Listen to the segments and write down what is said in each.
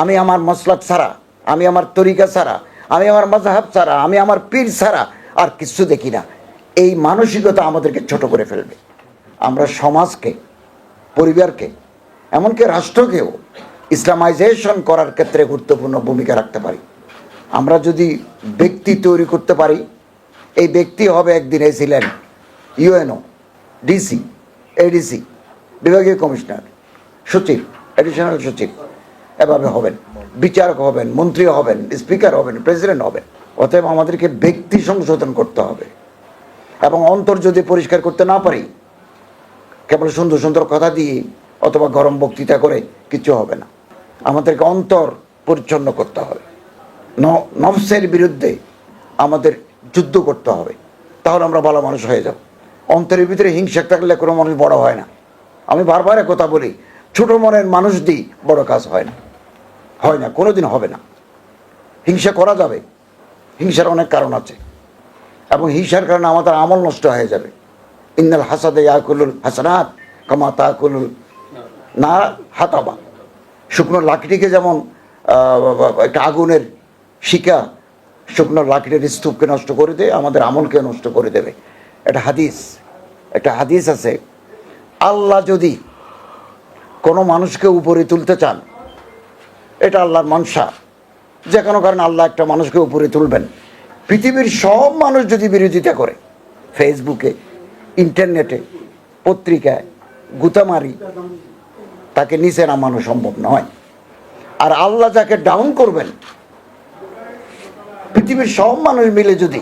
আমি আমার মসলাক ছাড়া, আমি আমার তরিকা ছাড়া, আমি আমার মজাহাব ছাড়া, আমি আমার পীর ছাড়া আর কিছু দেখি না। এই মানসিকতা আমাদেরকে ছোট করে ফেলবে। আমরা সমাজকে, পরিবারকে, এমনকি রাষ্ট্রকেও ইসলামাইজেশন করার ক্ষেত্রে গুরুত্বপূর্ণ ভূমিকা রাখতে পারি। আমরা যদি ব্যক্তি তৈরি করতে পারি, এই ব্যক্তি হবে একদিন এসিলেন ইউএনও, ডিসি, এডিসি, বিভাগীয় কমিশনার, সচিব অ্যাডিশনাল সচিব। এভাবে হবেন, বিচারক হবেন, মন্ত্রী হবেন, স্পিকার হবেন, প্রেসিডেন্ট হবেন। অতএব আমাদেরকে ব্যক্তি সংশোধন করতে হবে এবং অন্তর যদি পরিষ্কার করতে না পারি, কেবল সুন্দর সুন্দর কথা দিয়ে অথবা গরম বক্তৃতা করে কিছু হবে না। আমাদেরকে অন্তর পরিচ্ছন্ন করতে হবে। নফসের বিরুদ্ধে আমাদের যুদ্ধ করতে হবে। তাহলে আমরা ভালো মানুষ হয়ে যাব। অন্তরের ভিতরে হিংসা থাকলে কোনো মানুষ বড় হয় না। আমি বারবার কথা বলি, ছোট মনের মানুষ দিয়ে বড় কাজ হয় না। হয় না কোনোদিন হবে না। হিংসা করা যাবে। হিংসার অনেক কারণ আছে। এবং হিংসার কারণে আমাদের আমল নষ্ট হয়ে যাবে। ইন্নাল হাসাদে ইয়াকুলুল হাসানাত কামা তাকুলুল না হাতাবা। শুকনো লাকড়িকে যেমন একটা আগুনের শিকা শুকনো লাকড়ির স্তূপকে নষ্ট করে দেয়, আমাদের আমলকে নষ্ট করে দেবে। একটা হাদিস একটা হাদিস আছে, আল্লাহ যদি কোনো মানুষকে উপরে তুলতে চান এটা আল্লাহর মনসা। যে কোনো কারণে আল্লাহ একটা মানুষকে উপরে তুলবেন। পৃথিবীর সব মানুষ যদি বিরোধিতা করে, ফেসবুকে, ইন্টারনেটে, পত্রিকায়, গুতামারি, তাকে নিচে নামানো সম্ভব নয়। আর আল্লাহ যাকে ডাউন করবেন, পৃথিবীর সব মানুষ মিলে যদি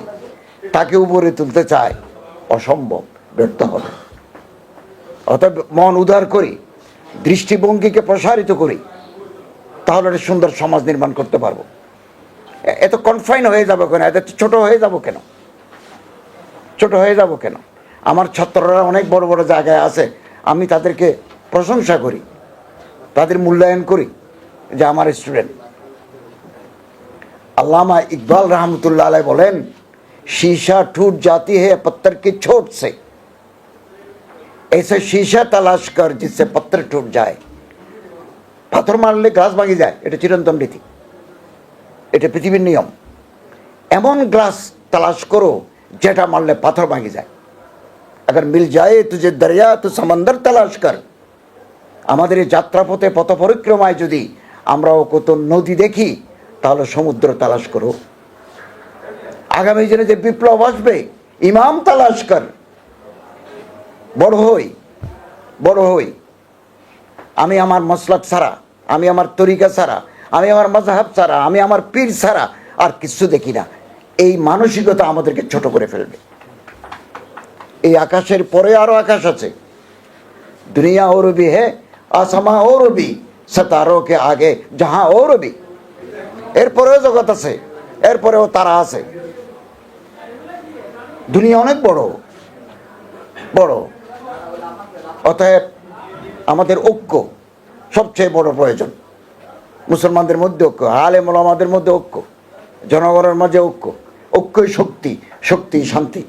তাকে উপরে তুলতে চায়, অসম্ভব, ব্যর্থ হবে। অতএব মন উদার করি, দৃষ্টিভঙ্গিকে প্রসারিত করি তাহলে একটা সুন্দর সমাজ নির্মাণ করতে পারবো এ- এত কনফাইন হয়ে যাবো কেন এত ছোট হয়ে যাব কেন ছোট হয়ে যাব কেন আমার ছাত্ররা অনেক বড় বড় জায়গায় আছে আমি তাদেরকে প্রশংসা করি তাদের মূল্যায়ন করি যে আমার স্টুডেন্ট আল্লামা ইকবাল রহমতুল্লাহ আলাই বলেন शीशा टूट जाती है पत्थर की चोट से ऐसे शीशा तलाश कर जिससे पत्थर टूट जाए পাথর মারলে গ্লাস ভাঙি যায় এটা চিরন্তন রীতি এটা পৃথিবীর নিয়ম এমন গ্লাস তালাশ করো যেটা মারলে পাথর ভাঙি যায় अगर मिल जाए तुझे दरिया तो समंदर तलाश कर আমাদের এই যাত্রাপথে পথ পরিক্রমায় যদি আমরাও কত নদী দেখি তাহলে সমুদ্র তালাশ করো আগামী দিনে যে বিপ্লব আসবে ইমাম তালাশ কর বড় হই বড় হই আমি আমার মসলাক ছাড়া আমি আমার তরিকা ছাড়া, আমি আমার মাজাহাব ছাড়া, আমি আমার পীর ছাড়া আর কিছু দেখি না। এই মানসিকতা আমাদেরকে ছোট করে ফেলবে। এই আকাশের পরে আরও আকাশ আছে। দুনিয়া ও রবি হে, আসামা ও রবি সে আগে যাহা ও রবি। এরপরেও জগৎ আছে, এরপরেও তারা আছে। দুনিয়া অনেক বড় বড়। অতএব আমাদের ঐক্য সবচেয়ে বড় প্রয়োজন। মুসলমানদের মধ্যে ঐক্য আলে আমাদের মধ্যে ঐক্য, জনগণের মাঝে ঐক্য, ঐক্যই শক্তি শক্তি, শান্তি।